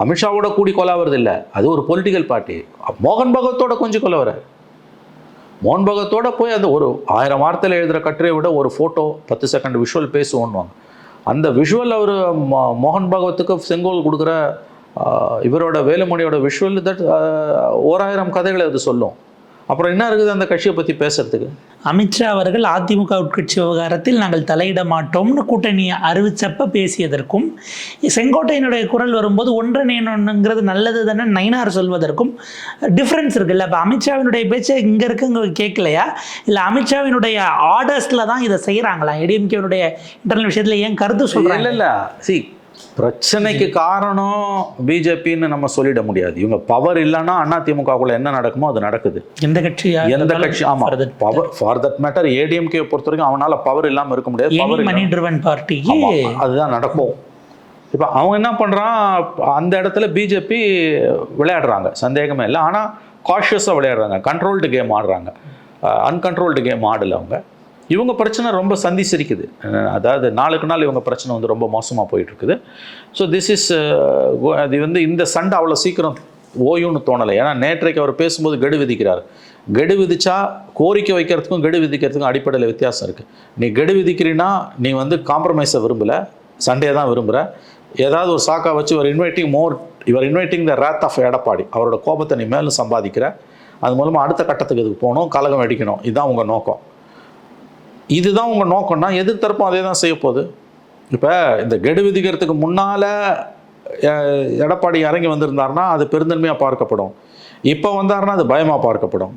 Speaker 1: அமித்ஷாவோட கூடி கொலாவது இல்லை. அது ஒரு பொலிட்டிக்கல் பார்ட்டி மோகன் பகவத்தோட கொஞ்சம் கொலவர மோகன் பகவத்தோட போய் அந்த ஒரு ஆயிரம் வார்த்தையில் எழுதுகிற கட்டுரையை விட ஒரு ஃபோட்டோ பத்து செகண்ட் விஷுவல் பேசுவோன்னுவாங்க அந்த விஷுவல் அவர் மோகன் பகவத்துக்கு செங்கோல் கொடுக்குற இவரோட வேலுமணியோட விஷுவல் தட் ஓராயிரம் கதைகளை அது சொல்லும். அப்புறம் என்ன இருக்குது அந்த கட்சியை பற்றி பேசுறதுக்கு?
Speaker 2: அமித்ஷா அவர்கள் அதிமுக உட்கட்சி விவகாரத்தில் நாங்கள் தலையிட மாட்டோம்னு கூட்டணி அறிவிச்சப்ப பேசியதற்கும் செங்கோட்டையனுடைய குரல் வரும்போது ஒன்றனைங்கிறது நல்லது தானே நயினார் சொல்வதற்கும் டிஃப்ரென்ஸ் இருக்குல்ல. அப்போ அமித்ஷாவினுடைய பேச்சை இங்கே இருக்கவங்க கேட்கலையா? இல்லை அமித்ஷாவினுடைய ஆர்டர்ஸில் தான் இதை செய்கிறாங்களா ஏடிஎம்கேனுடைய இன்டர்னல் விஷயத்தில் ஏன் கருத்து சொல்கிறாங்க
Speaker 1: இல்ல இல்ல. சி பிரச்சனைக்கு காரணம் பிஜேபின்னு நம்ம சொல்லிட முடியாது. இவங்க பவர் இல்லைன்னா அண்ணா திமுகக்குள்ள என்ன நடக்குமோ அது நடக்குது.
Speaker 2: எந்த கட்சியா
Speaker 1: எந்த கட்சி? ஆமா. Power for that matter ADMK பொறுத்த வரைக்கும் அவனால பவர் இல்லாம இருக்க முடியாது. பவர்
Speaker 2: மணி ட்ரிவன் பார்ட்டிக்கு
Speaker 1: அதுதான் நடக்கும். இப்போ அவன் என்ன பண்றான்? அந்த இடத்துல பிஜேபி விளையாடுறாங்க. சந்தேகமே இல்லை. ஆனா காஷியஸாக விளையாடுறாங்க. கண்ட்ரோல்டு கேம் ஆடுறாங்க. அன்கண்ட்ரோல்டு கேம் ஆடல அவங்க. இவங்க பிரச்சனை ரொம்ப சந்தி சிரிக்குது அதாவது நாளுக்கு நாள் இவங்க பிரச்சனை வந்து ரொம்ப மோசமாக போயிட்டுருக்குது. ஸோ திஸ் இஸ் அது வந்து இந்த சண்டை அவ்வளோ சீக்கிரம் ஓயும்னு தோணலை. ஏன்னா நேற்றைக்கு அவர் பேசும்போது கெடு விதிக்கிறார். கெடு விதிச்சா கோரிக்கை வைக்கிறதுக்கும் கெடு விதிக்கிறதுக்கும் அடிப்படையில் வித்தியாசம் இருக்குது நீ கெடு விதிக்கிறீன்னா நீ வந்து காம்ப்ரமைஸை விரும்பலை. சண்டையை தான் விரும்புகிற ஏதாவது ஒரு சாக்கா வச்சு ஒரு இன்வைட்டிங் மோர் இவர் inviting the wrath of Edappadi. அவரோட கோபத்தை நீ மேலும் சம்பாதிக்கிற. அது மூலமாக அடுத்த கட்டத்துக்கு இதுக்கு போகணும்? கலகம் அடிக்கணும். இதுதான் உங்கள் நோக்கம். இதுதான் உங்கள் நோக்கம்னா எதிர்த்தரப்பும் அதே தான் செய்ய போகுது. இப்போ இந்த கெடு விதிக்கிறதுக்கு முன்னால் எடப்பாடி இறங்கி வந்திருந்தாருன்னா அது பெருந்தன்மையாக பார்க்கப்படும். இப்போ வந்தாருன்னா அது பயமாக பார்க்கப்படும்.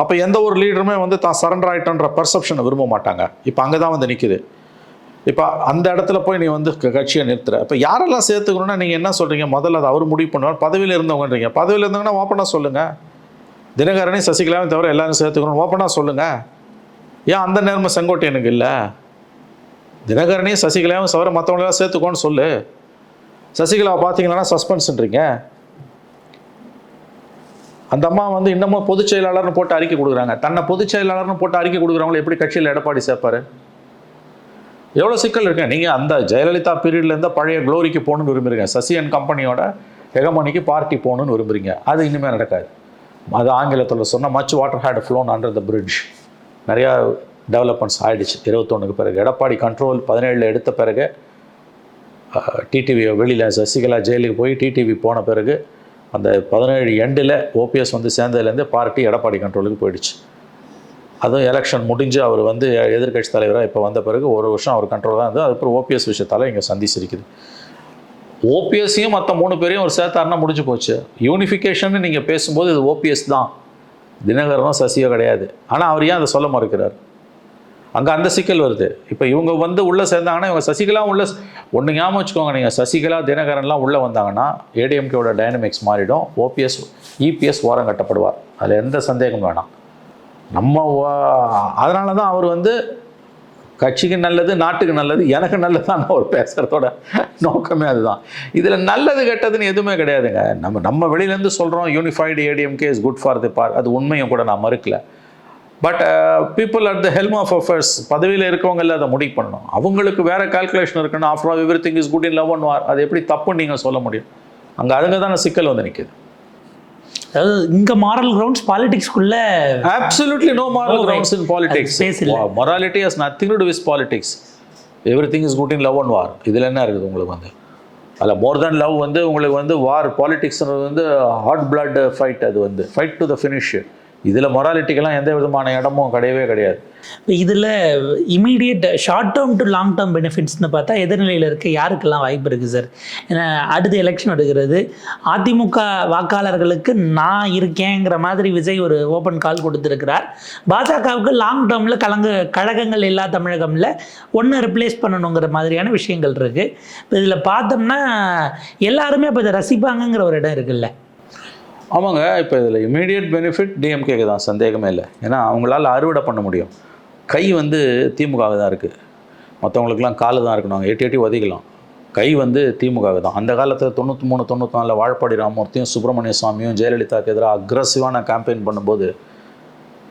Speaker 1: அப்போ எந்த ஒரு லீடருமே வந்து தான் சரண்டர் ஆகிட்டோன்ற பர்செப்ஷனை விரும்ப மாட்டாங்க. இப்போ அங்கே தான் வந்து நிற்குது இப்போ அந்த இடத்துல போய் நீ வந்து கட்சியை நிறுத்துற. இப்போ யாரெல்லாம் சேர்த்துக்கணும்னா நீங்கள் என்ன சொல்கிறீங்க முதல்ல அதை அவர் முடிவு பண்ணுவார். பதவியில் இருந்தவங்கன்றீங்க. பதவியில் இருந்தவங்கன்னா ஓப்பனாக சொல்லுங்கள் தினகரனையும் சசிகலாவையும் தவிர எல்லாரும் சேர்த்துக்கணும் ஓப்பனாக சொல்லுங்கள் ஏன் அந்த நேர்மை செங்கோட்டையனுக்கு இல்லை? தினகரனையும் சசிகலாவும் சவர மற்றவங்களெல்லாம் சேர்த்துக்கோன்னு சொல்லு. சசிகலாவை பார்த்தீங்கன்னா சஸ்பென்ஸ்ன்றீங்க. அந்த அம்மா வந்து இன்னமும் பொதுச் செயலாளர்னு போட்டு அறிக்கை கொடுக்குறாங்க. தன்னை பொதுச் செயலாளர்னு போட்டு அறிக்கை கொடுக்குறவங்கள எப்படி கட்சியில் எடப்பாடி சேர்ப்பாரு? எவ்வளோ சிக்கல் இருக்கு? நீங்கள் அந்த ஜெயலலிதா பீரியட்லேருந்து பழைய க்ளோரிக்கு போகணுன்னு விரும்புகிறீங்க சசி அண்ட் கம்பெனியோட ஹெகமனிக்கு பார்ட்டி போகணுன்னு விரும்புகிறீங்க அது இனிமேல் நடக்காது. அது ஆங்கிலத்தில் சொன்ன much water had flown under the bridge நிறையா டெவலப்மெண்ட்ஸ் ஆகிடுச்சு இருபத்தொன்னுக்கு பிறகு. எடப்பாடி கண்ட்ரோல் பதினேழில் எடுத்த பிறகு டிடிவி வெளியில் சசிகலா ஜெயிலுக்கு போய் டிடிவி போன பிறகு அந்த பதினேழு எண்டில் ஓபிஎஸ் வந்து சேர்ந்ததுலேருந்து பார்ட்டி எடப்பாடி கண்ட்ரோலுக்கு போயிடுச்சு. அதுவும் எலெக்ஷன் முடிஞ்சு அவர் வந்து எதிர்க்கட்சி தலைவராக இப்போ வந்த பிறகு ஒரு வருஷம் அவர் கண்ட்ரோல் தான் இருந்தது. அதுக்கப்புறம் ஓபிஎஸ் விஷயத்தால் இங்கே சந்திச்சிருக்குது. ஓபிஎஸ்ஸையும் மற்ற மூணு பேரையும் ஒரு சேர்த்தாருன்னா முடிஞ்சு போச்சு. யூனிஃபிகேஷன் நீங்கள் பேசும்போது இது ஓபிஎஸ் தான். தினகரனும் சசியோ கிடையாது. ஆனால் அவர் ஏன் அதை சொல்ல மறுக்கிறார்? அங்கே அந்த சிக்கல் வருது. இப்போ இவங்க வந்து உள்ளே சேர்ந்தாங்கன்னா இவங்க சசிகலா உள்ள ஒன்று ஞாபகம் வச்சுக்கோங்க நீங்கள் சசிகலா தினகரன்லாம் உள்ளே வந்தாங்கன்னா ஏடிஎம்கேவோட டைனமிக்ஸ் மாறிடும். ஓபிஎஸ் இபிஎஸ் ஓரம் கட்டப்படுவார். அதில் எந்த சந்தேகம் வேணாம். நம்ம அதனால தான் அவர் வந்து கட்சிக்கு நல்லது நாட்டுக்கு நல்லது எனக்கு நல்லதுதான் அவர் பேசுகிறதோட நோக்கமே அதுதான். இதில் நல்லது கெட்டதுன்னு எதுவுமே கிடையாதுங்க. நம்ம நம்ம வெளியிலேருந்து சொல்கிறோம் unified ADMK is good for the par அது உண்மையும் கூட நான் மறுக்கல. But people at the helm of affairs பதவியில் இருக்கவங்கள அதை முடிவு பண்ணணும். அவங்களுக்கு வேறு கால்குலேஷன் இருக்குன்னு after all everything is good in love on war அது எப்படி தப்புன்னு நீங்கள் சொல்ல முடியும். அங்கே அதுங்க தானே சிக்கல் வந்து நிற்குது
Speaker 2: அதாவது இங்க moral grounds
Speaker 1: No
Speaker 2: way.
Speaker 1: grounds in politics.
Speaker 2: அது space இல்ல.
Speaker 1: Wow, Morality has nothing to do with politics. Everything is good in love and war. இதில் என்ன இருக்குது உங்களுக்கு வந்து அதில் மோர் தென் லவ் வந்து உங்களுக்கு வந்து வார் பாலிடிக்ஸ்ன்றது வந்து ஹாட் blood ஃபைட் அது வந்து ஃபைட் டு த ஃபினிஷ் இதில் மொராலிட்டிக்கெல்லாம் எந்த விதமான இடமும் கிடையவே கிடையாது.
Speaker 2: இப்போ இதில் immediate short term to long term பெனிஃபிட்ஸ்னு பார்த்தா எதிர்நிலையில் இருக்க யாருக்கெல்லாம் வாய்ப்பு இருக்குது சார் ஏன்னா அடுத்த எலெக்ஷன் எடுக்கிறது அதிமுக வாக்காளர்களுக்கு நான் இருக்கேங்கிற மாதிரி விஜய் ஒரு ஓப்பன் கால் கொடுத்துருக்கிறார். பாஜகவுக்கு லாங் டேர்மில் கலங்க கழகங்கள் எல்லா தமிழகமில் ஒன்று ரிப்ளேஸ் பண்ணணுங்கிற மாதிரியான விஷயங்கள் இருக்குது இப்போ இதில் பார்த்தோம்னா எல்லாருமே இப்போ இதை ரசிப்பாங்கங்கிற ஒரு இடம் இருக்குல்ல.
Speaker 1: ஆமாங்க இப்போ இதில் இமீடியட் பெனிஃபிட் டிஎம்கேக்கு தான் சந்தேகமே இல்லை. ஏன்னா அவங்களால அறுவடை பண்ண முடியும். கை வந்து திமுகவுக்கு தான் இருக்குது மற்றவங்களுக்குலாம் காலு தான் இருக்கணும் எட்டி எட்டி ஒதிக்கலாம். கை வந்து திமுகவுக்கு தான். அந்த காலத்தில் தொண்ணூற்றி மூணு தொண்ணூற்றி நாலில் வாழப்பாடி ராமூர்த்தியும் சுப்பிரமணிய சுவாமியும் ஜெயலலிதாவுக்கு எதிராக அக்ரஸிவான கேம்பெயின் பண்ணும்போது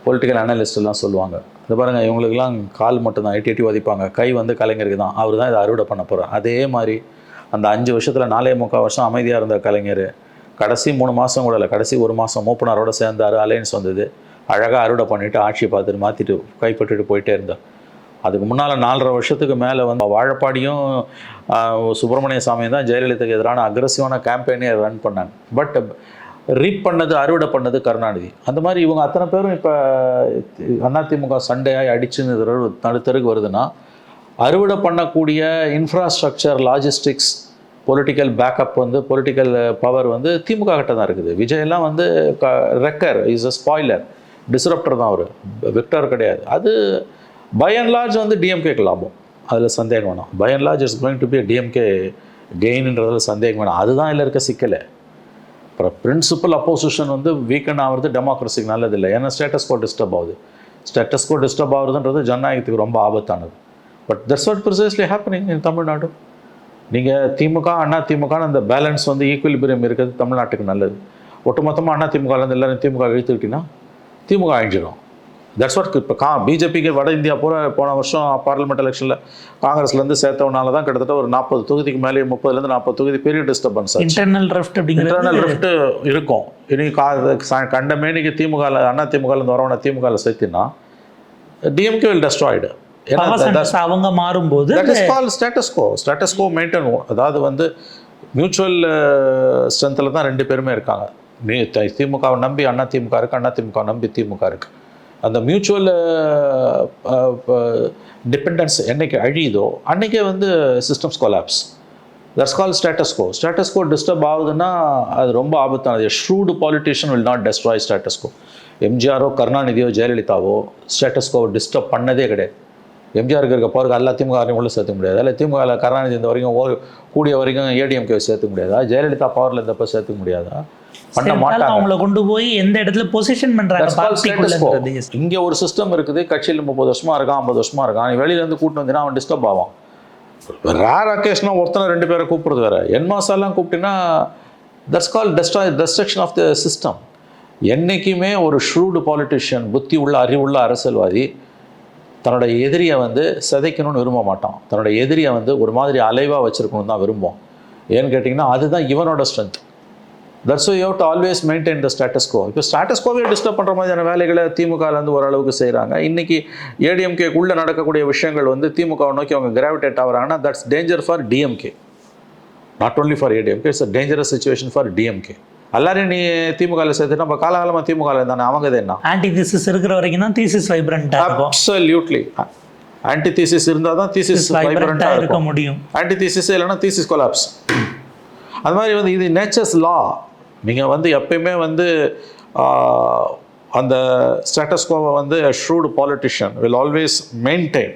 Speaker 1: பொலிட்டிக்கல் அனலிஸ்ட்லாம் சொல்லுவாங்க. இது பாருங்கள் இவங்களுக்குலாம் கால் மட்டும்தான் எட்டி எட்டி ஒதிப்பாங்க. கை வந்து கலைஞருக்கு தான். அவர் தான் இதை அறுவடை பண்ண போகிறார் அதே மாதிரி அந்த அஞ்சு வருஷத்தில் நாலே முக்கால் வருஷம் அமைதியாக இருந்த கலைஞர் கடைசி மூணு மாதம் கூட இல்லை கடைசி ஒரு மாதம் மூப்பனாரோட சேர்ந்தார் அலையன்ஸ் வந்தது. அழகாக அறுவடை பண்ணிவிட்டு ஆட்சியை பார்த்துட்டு மாற்றிட்டு கைப்பற்றிட்டு போயிட்டே இருந்தார் அதுக்கு முன்னால் நாலரை வருஷத்துக்கு மேலே வந்து வாழப்பாடியும் சுப்பிரமணிய சாமியும் தான் ஜெயலலிதாக்கு எதிரான அக்ரஸிவான கேம்பெயினே ரன் பண்ணாங்க. பட் ரீப் பண்ணது அறுவடை பண்ணது கருணாநிதி. அந்த மாதிரி இவங்க அத்தனை பேரும் இப்போ அதிமுக சண்டையாகி அடிச்சுன்னு நடுத்தருக்கு வருதுன்னா அறுவடை பண்ணக்கூடிய இன்ஃப்ராஸ்ட்ரக்சர் லாஜிஸ்டிக்ஸ் பொலிட்டிக்கல் பேக்கப் வந்து பொலிட்டிக்கல் பவர் uh, வந்து திமுக கிட்ட தான் இருக்குது. விஜயெல்லாம் வந்து க wrecker is a spoiler disruptor தான் அவர். விக்டர் கிடையாது. அது பை அண்ட் லார்ஜ் வந்து டிஎம்கேக்கு லாபம். அதில் சந்தேகம் வேணும். By and large is going to be DMK கெயின்ன்றதில் சந்தேகம் வேணும். அதுதான் இதில் இருக்க சிக்கலை. அப்புறம் பிரின்சிபல் அப்போசிஷன் வந்து வீக்கன் ஆகிறது டெமோக்ரஸிக்கு நல்லதில்லை ஏன்னா ஸ்டேட்டஸ் கோ டிஸ்டர்ப் ஆகுது. ஸ்டேட்டஸ் கோ டிஸ்டர்ப் ஆகுதுன்றது ஜனநாயகத்துக்கு ரொம்ப ஆபத்தானது. But that's what precisely happening in Tamil Nadu நீங்கள் திமுக அண்ணா திமுகன்னு அந்த பேலன்ஸ் வந்து ஈக்குவலிபிரியம் இருக்கிறது தமிழ்நாட்டுக்கு நல்லது. ஒட்டுமொத்தமாக அண்ணா திமுகலேருந்து எல்லாரும் திமுக இழுத்துக்கிட்டிங்கன்னா திமுக அழிஞ்சிடும் தட்ஸ் வாட் இப்போ கா பிஜேபிக்கு வட இந்தியா பூரா போன வருஷம் பார்லிமெண்ட் எலெக்ஷனில் காங்கிரஸ்லேருந்து சேர்த்தவனால தான் கிட்டத்தட்ட ஒரு நாற்பது தொகுதிக்கு மேலே முப்பதுலேருந்து நாற்பது தொகுதி பெரிய டிஸ்டர்பன்ஸ்
Speaker 2: இன்டர்னல் ரெஃப்ட் அப்படிங்கிறது
Speaker 1: இன்டர்னல் ரிஃப்ட் இருக்கும். இனி கா கண்ட மேனிக்கு திமுகவில் அண்ணா திமுகலேருந்து வரவன திமுகவில் சேர்த்தினா டிஎம்கே வில் டெஸ்ட்ராய்டு
Speaker 2: அவங்க மாறும்போது
Speaker 1: that is call status quo status quo maintain அதாவது வந்து மியூச்சுவல் ஸ்ட்ரென்த்தில் தான் ரெண்டு பேருமே இருக்காங்க. த- திமுகவை நம்பி அண்ணா திமுக இருக்குது அண்ணா திமுக நம்பி திமுக இருக்குது அந்த மியூச்சுவல் டிபெண்டன்ஸ் என்னைக்கு அழியுதோ அன்னைக்கே வந்து systems collapse that's call status quo status quo disturb ஆகுதுன்னா அது ரொம்ப ஆபத்தானது. Shrewd politician will not destroy status quo எம்ஜிஆரோ கருணாநிதியோ ஜெயலலிதாவோ ஸ்டேட்டஸ் கோ டிஸ்டர்ப் பண்ணதே கிடையாது. எம்ஜிஆருக்கு இருக்க பவருக்கு எல்லா திமுக உள்ள சேர்த்துக்க முடியாது. அதில் திமுகவில் கருணாநிதி இந்த வரைக்கும் ஓ- கூடிய வரைக்கும் ஏடிஎம்கே சேர்த்துக்க முடியாதா? ஜெயலலிதா பவரில் இருந்தப்போ சேர்த்துக்க முடியாதா? பண்ண மாட்டாங்க.
Speaker 2: அவங்கள கொண்டு போய் எந்த இடத்துல பொசிஷன். பார்ட்டிக்குள்ளது
Speaker 1: இங்க ஒரு சிஸ்டம் இருக்குது. கட்சியில் முப்பது வருஷமா இருக்கான் ஐம்பது வருஷமா இருக்கான். நீ வெளியில இருந்து கூட்டு வந்தீங்கன்னா அவன் டிஸ்டர்ப் ஆவான். ரேர் அக்கேஷனா ஒருத்தனை ரெண்டு பேரை கூப்பிடுறது வேற. என் மாசெல்லாம் கூப்பிட்டீங்கன்னா that's call destroy destruction of the system என்னைக்குமே ஒரு ஷ்ரூடு பாலிட்டிஷியன் புத்தி உள்ள அறிவுள்ள அரசியல்வாதி தன்னோட எதிரியை வந்து சிதைக்கணும்னு விரும்ப மாட்டான். தன்னோட எதிரியை வந்து ஒரு மாதிரி அலைவாக வச்சுருக்கணும் தான் விரும்புவோம் ஏன்னு கேட்டிங்கன்னா அதுதான் இவனோட strength that's you to always maintain the status quo இப்போ ஸ்டேட்டஸ் கோவே டிஸ்டர்ப் பண்ணுற மாதிரியான வேலைகளை திமுகலேருந்து ஓரளவுக்கு செய்கிறாங்க இன்றைக்கி ஏடிஎம்கேக்குள்ளே நடக்கக்கூடிய விஷயங்கள் வந்து திமுகவை நோக்கி அவங்க gravitate ஆகிறாங்கன்னா that's danger for DMK not only for ADMK it's a dangerous situation for DMK எல்லாரையும் நீ திமுகவில் சேர்த்து நம்ம காலகாலமாக திமுகவில் இருந்தானே அவங்க என்ன?
Speaker 2: ஆன்டி திசிஸ் இருக்கிற வரைக்கும் தான் தீசிஸ் வைப்ரண்டா இருக்கும்.
Speaker 1: அப்சல்யூட்லி ஆன்டி தீசிஸ் இருந்தால் தான் தீசிஸ்
Speaker 2: வைப்ரண்டா
Speaker 1: வைப்ரண்ட்டாக
Speaker 2: இருக்க முடியும்.
Speaker 1: ஆன்டி தீசிஸ் இல்லைன்னா தீசிஸ் கொலாப்ஸ் அது மாதிரி வந்து இது நேச்சர்ஸ் லா நீங்கள் வந்து எப்பயுமே வந்து அந்த ஸ்டேட்டஸ்கோவை வந்து shrewd politician will always maintain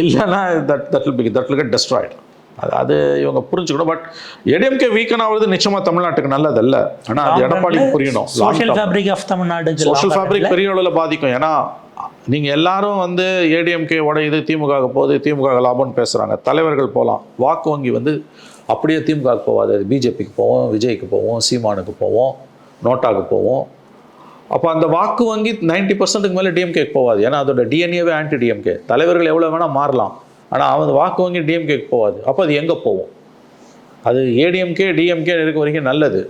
Speaker 1: இல்லைன்னா that that will be that will get destroyed அது அது இவங்க புரிஞ்சுக்கணும். பட் ஏடிஎம்கே வீக்கன் ஆகுறது நிச்சயமாக தமிழ்நாட்டுக்கு நல்லதல்ல. ஆனால் அது எடப்பாடிக்கு புரியணும்.
Speaker 2: Social fabric of Tamil Nadu
Speaker 1: social fabric பெரிய அளவில் பாதிக்கும். ஏன்னா நீங்கள் எல்லாரும் வந்து ஏடிஎம்கே உடையுது திமுக போகுது திமுக லாபம்னு பேசுகிறாங்க தலைவர்கள் போகலாம் வாக்கு வங்கி வந்து அப்படியே திமுக போகாது. பிஜேபிக்கு போவோம் விஜய்க்கு போவோம் சீமானுக்கு போவோம் நோட்டாக்கு போவோம். அப்போ அந்த வாக்கு வங்கி நைன்டி பர்சன்ட்டுக்கு மேலே டிஎம்கேக்கு போகாது. ஏன்னா அதோட டிஎன்ஏவே ஆன்டி டிஎம்கே தலைவர்கள் எவ்வளோ வேணால் மாறலாம். ஆனால் அவன் வாக்கு வங்கி டிஎம்கேக்கு போகாது. அப்போ அது எங்கே போகும்? அது ஏடிஎம்கே டிஎம்கே இருக்க வரைக்கும் நல்லது.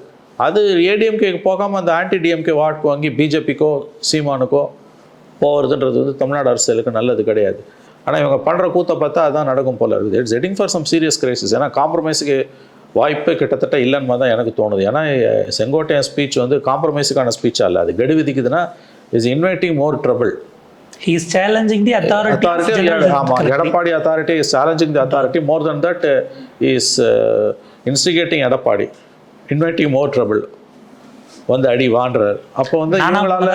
Speaker 1: அது ஏடிஎம்கேக்கு போகாமல் அந்த ஆன்டி டிஎம்கே வாக்கு வாங்கி பிஜேபிக்கோ சீமானுக்கோ போகிறதுன்றது வந்து தமிழ்நாடு அரசியலுக்கு நல்லது கிடையாது. ஆனால் இவங்க பண்ணுற கூத்தை பார்த்தா அதான் நடக்கும் போல இருக்குது. It's heading for some serious crisis ஏன்னா காம்ப்ரமைஸுக்கு வாய்ப்பே கிட்டத்தட்ட இல்லைன்னு தான் எனக்கு தோணுது. ஏன்னா செங்கோட்டையன் ஸ்பீச் வந்து காம்ப்ரமைஸுக்கான ஸ்பீச்சாக இல்லை. அது கெடு விதிக்குதுன்னா is inviting more trouble
Speaker 2: he is challenging the
Speaker 1: authority.
Speaker 2: Authority
Speaker 1: ஆமாம் Edappadi authority is challenging the authority more then that is instigating Edappadi inviting more trouble வந்து அடி வாண்டுறாரு அப்போ வந்து இவங்களால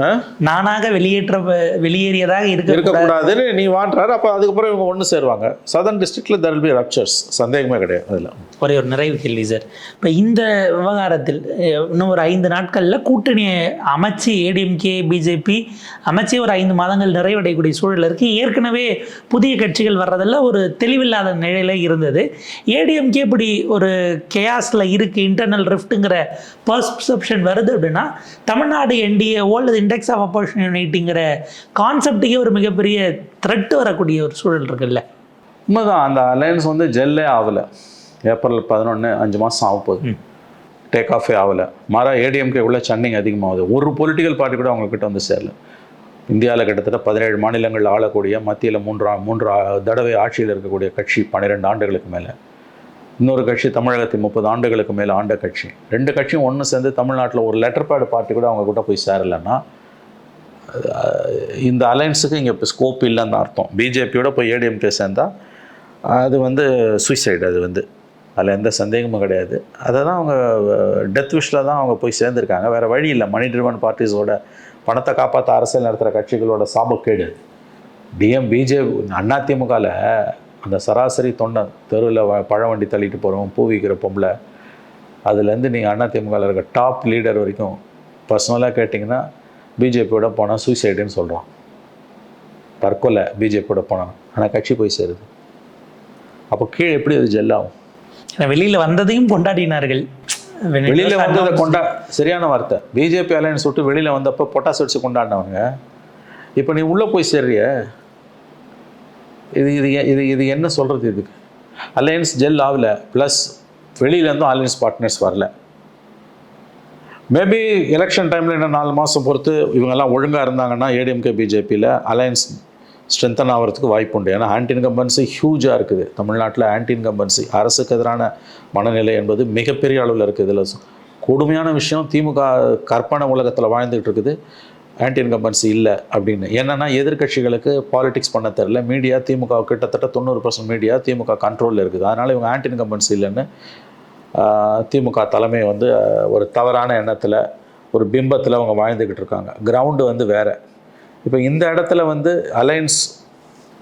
Speaker 1: ஆ?
Speaker 2: நானாக வெளியேற்ற வெளியேறியதாக இருக்க
Speaker 1: இருக்கக்கூடாதுன்னு நீ வாண்டுறாரு அப்போ அதுக்கப்புறம் இவங்க ஒன்று சேருவாங்க. சதர்ன் டிஸ்ட்ரிக்ட்ல தெர் பி ரப்சர்ஸ் சந்தேகமே கிடையாது அதில்.
Speaker 2: ஒரே ஒரு நிறைவு கேள்வி சார் இப்போ இந்த விவகாரத்தில் இன்னும் ஒரு ஐந்து நாட்களில் கூட்டணி அமைச்சு ஏடிஎம்கே பிஜேபி அமைச்சே ஒரு ஐந்து மாதங்கள் நிறைவடையக்கூடிய சூழல் இருக்குது ஏற்கனவே புதிய கட்சிகள் வர்றதில் ஒரு தெளிவில்லாத நிலையில இருந்தது. ஏடிஎம்கே இப்படி ஒரு கெயாஸில் இருக்குது இன்டர்னல் ரிஃப்ட்டுங்கிற பர்செப்ஷன் வருது அப்படின்னா தமிழ்நாடு என்டிஏஓ அல்லது இண்டெக்ஸ் ஆஃப் ஆப்பர்ச்சுனிட்டிங்கிற கான்செப்டுக்கே ஒரு மிகப்பெரிய த்ரெட் வரக்கூடிய ஒரு சூழல் இருக்குல்ல.
Speaker 1: உண்மைதான் அந்த அலையன்ஸ் வந்து ஜெல்லே ஆகலை. ஏப்ரல் பதினொன்று அஞ்சு மாதம் ஆக போகுது. டேக் ஆஃபே ஆகலை. மாறா ஏடிஎம்கே உள்ள சன்னிங் அதிகமாகுது. ஒரு பொலிட்டிக்கல் பார்ட்டி கூட அவங்கக்கிட்ட வந்து சேரல. இந்தியாவில் கிட்டத்தட்ட பதினேழு மாநிலங்கள் ஆளக்கூடிய மத்தியில் மூன்று மூன்று தடவை ஆட்சியில் இருக்கக்கூடிய கட்சி பன்னிரெண்டு ஆண்டுகளுக்கு மேலே. இன்னொரு கட்சி தமிழகத்தை முப்பது ஆண்டுகளுக்கு மேலே ஆண்ட கட்சி. ரெண்டு கட்சியும் ஒன்று சேர்ந்து தமிழ்நாட்டில் ஒரு லெட்டர் பேட் பார்ட்டி கூட அவங்க கூட போய் சேரலைன்னா இந்த அலைன்ஸுக்கு இங்கே இப்போ ஸ்கோப் இல்லைன்னு அர்த்தம். பிஜேபியோட போய் ஏடிஎம்கே சேர்ந்தால் அது வந்து சூசைடு அது வந்து. அதில் எந்த சந்தேகமும் கிடையாது. அதை தான் அவங்க டெத் விஷில் தான் அவங்க போய் சேர்ந்துருக்காங்க. வேறு வழி இல்லை. மணி ட்ரிவன் பார்ட்டிஸோட பணத்தை காப்பாற்ற அரசியல் நடத்துகிற கட்சிகளோட சாபக்கேடு. டிஎம் பிஜே அதிமுகவில் அந்த சராசரி தொண்டை தெருவில் பழம் வண்டி தள்ளிட்டு போகிறோம் பூ விற்கிற பொம்பளை அதுலேருந்து நீங்கள் அதிமுகவில் இருக்க டாப் லீடர் வரைக்கும் பர்சனலாக கேட்டிங்கன்னா பிஜேபியோட போனால் சூசைடுன்னு சொல்கிறோம் தற்கொலை பிஜேபியோட போனாங்க ஆனால் கட்சி போய் சேருது. அப்போ கீழே எப்படி அது ஜெல்லாகும்
Speaker 2: வெளியில வந்ததையும் கொண்டாடினார்கள்.
Speaker 1: வெளியில வந்ததை கொண்டா சரியான வார்த்தை. பிஜேபி அலையன்ஸ் விட்டு வெளியில வந்தப்போ பொட்டாசு வச்சு கொண்டாடினவங்க. இப்போ நீ உள்ள போய் சேர்றிய. இது இது இது இது என்ன சொல்கிறது இதுக்கு? அலையன்ஸ் ஜெல் ஆகல ப்ளஸ் வெளியிலேருந்தும் அலையன்ஸ் பார்ட்னர்ஸ் வரல. மேபி எலெக்ஷன் டைமில் இன்னும் நாலு மாதம் பொறுத்து இவங்கெல்லாம் ஒழுங்காக இருந்தாங்கன்னா ஏடிஎம்கே பிஜேபியில் அலையன்ஸ் ஸ்ட்ரென்தன் ஆகிறதுக்கு வாய்ப்பு உண்டு. ஏன்னா ஆன்டி இன்கம்பன்சி ஹியூஜாக இருக்குது. தமிழ்நாட்டில் ஆன்டி இன்கம்பன்சி அரசுக்கு எதிரான மனநிலை என்பது மிகப்பெரிய அளவில் இருக்குது. இதில் கொடுமையான விஷயம் திமுக கற்பனை உலகத்தில் வாழ்ந்துகிட்டு இருக்குது. ஆன்டி இன்கம்பன்சி இல்லை அப்படின்னு. என்னென்னா எதிர்க்கட்சிகளுக்கு பாலிடிக்ஸ் பண்ண தெரில மீடியா திமுக கிட்டத்தட்ட தொண்ணூறு பர்சன்ட் மீடியா திமுக கண்ட்ரோலில் இருக்குது. அதனால் இவங்க ஆன்டி இன்கம்பன்சி இல்லைன்னு திமுக தலைமை வந்து ஒரு தவறான எண்ணத்தில் ஒரு பிம்பத்தில் அவங்க வாழ்ந்துக்கிட்டு இருக்காங்க. கிரவுண்டு வந்து வேறு. இப்போ இந்த இடத்துல வந்து அலையன்ஸ்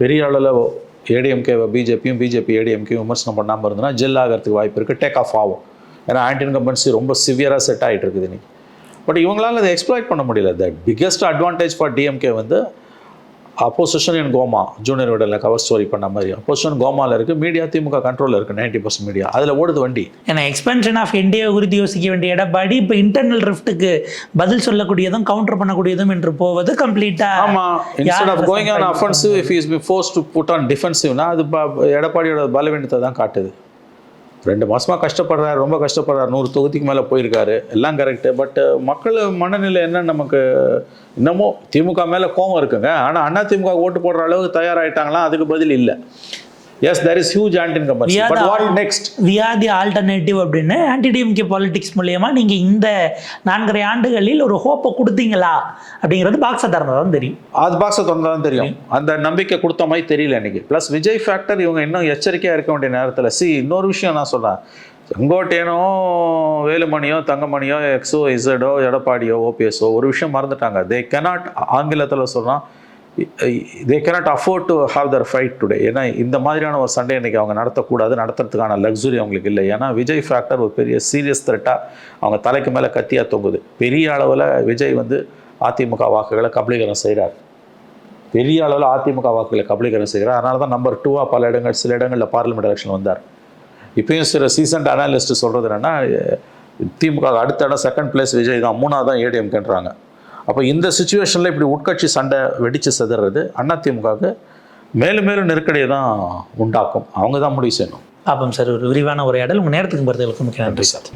Speaker 1: பெரிய அளவில் ஏடிஎம்கே பிஜேபியும் பிஜேபி ஏடிஎம்கே விமர்சனம் பண்ணாமல் இருந்ததுன்னா ஜெல் ஆகிறதுக்கு வாய்ப்பு இருக்குது டேக் ஆஃப் ஆகும். ஏன்னா ஆன்டி இன்கம்பன்சி ரொம்ப சிவியராக செட் ஆகிட்டு இருக்குது இன்றைக்கி பட் இவங்களால அதை எக்ஸ்ப்ளாய்ட் பண்ண முடியல. The biggest advantage for DMK வந்து அப்போசிஷன் இன் கோமா ஜூனியர் விடல கவர் ஸ்டோரி பண்ண மாதிரி. அப்போசிஷன் கோமாவில் இருக்குது மீடியா திமுக கண்ட்ரோலில் இருக்குது நைன்டி பர்சன்ட் மீடியா அதில் ஓடுது வண்டி.
Speaker 2: ஏன்னா எக்ஸ்பென்ஷன் ஆஃப் இந்தியா குறித்து யோசிக்க வேண்டிய எடப்பாடி இப்போ இன்டர்னல் ரிஃப்ட்டுக்கு பதில் சொல்லக்கூடியதும் கவுண்டர் பண்ணக்கூடியதும் என்று போவது கம்ப்ளீட்டா
Speaker 1: ஆமாம் instead of going on offensive if is be force to put on டிஃபென்சிவ்னா அது எடப்பாடியோட பலவீனத்தை தான் காட்டுது. ரெண்டு மாதமாக கஷ்டப்படுறாரு ரொம்ப கஷ்டப்படுறாரு. நூறு தொகுதிக்கு மேலே போயிருக்காரு. எல்லாம் கரெக்டு பட் மக்கள் மனநிலை என்ன நமக்கு இன்னமும் திமுக மேலே கோவம் இருக்குங்க. ஆனால் அண்ணா திமுக ஓட்டு போடுற அளவுக்கு தயாராகிட்டாங்களா அதுக்கு பதில் இல்லை. Yes there is huge anti
Speaker 2: are
Speaker 1: but what next
Speaker 2: are the alternative அப்படின்னு ஆன்டிடிஎம்கே பாலிடிக்ஸ் மூலியமா நீங்க இந்த நான்கரை ஆண்டுகளில் ஒரு ஹோப்பை கொடுத்தீங்களா அப்படிங்கிறது பாக்ஸை திறந்தா தான் தெரியும்.
Speaker 1: அது பாக்ஸை திறந்தா தான் தெரியும். அந்த நம்பிக்கை கொடுத்த மாதிரி தெரியல இன்னைக்கு. ப்ளஸ் விஜய் ஃபேக்டர் இவங்க இன்னும் எச்சரிக்கையாக இருக்க வேண்டிய நேரத்தில். சி இன்னொரு விஷயம் நான் சொல்கிறேன் செங்கோட்டையனோ வேலுமணியோ தங்கமணியோ எக்ஸோ இசடோ எடப்பாடியோ ஓபிஎஸ்ஓ ஒரு விஷயம் மறந்துட்டாங்க. தே cannot ஆங்கிலத்தில் சொல்கிறான் they cannot afford to have their fight today ஏன்னா இந்த மாதிரியான ஒரு சண்டை இன்னைக்கு அவங்க நடத்தக்கூடாது நடத்துறதுக்கான லக்ஸுரி அவங்களுக்கு இல்லை. ஏன்னா விஜய் ஃபேக்டர் ஒரு பெரிய சீரியஸ் த்ரெட்டாக அவங்க தலைக்கு மேலே கத்தியாக தொங்குது. பெரிய அளவில் விஜய் வந்து அதிமுக வாக்குகளை கபலீகரம் செய்கிறார் பெரிய அளவில் அதிமுக வாக்குகளை கபலீகரம் செய்கிறார். அதனால தான் நம்பர் டூவாக பல இடங்கள் சில இடங்களில் பார்லிமெண்ட் எலெக்ஷன் வந்தார். இப்பயும் சில சீசன்ட் அனாலிஸ்ட் சொல்கிறது என்னென்னா திமுக அடுத்த இடம் செகண்ட் பிளேஸ் விஜய் தான் மூணாவது தான் ஏடிஎம்கேன்றாங்க அப்போ இந்த சுச்சுவேஷனில் இப்படி உட்கட்சி சண்டை வெடித்து சிதறது அதிமுகவுக்கு மேலும் மேலும் நெருக்கடியை தான் உண்டாக்கும். அவங்க தான் முடிவு செய்யணும்.
Speaker 2: அப்போ சார். ஒரு விரிவான உரையாடல். உங்கள் நேரத்துக்கு பொறுத்தவரைக்கும் முக்கிய நன்றி சார்.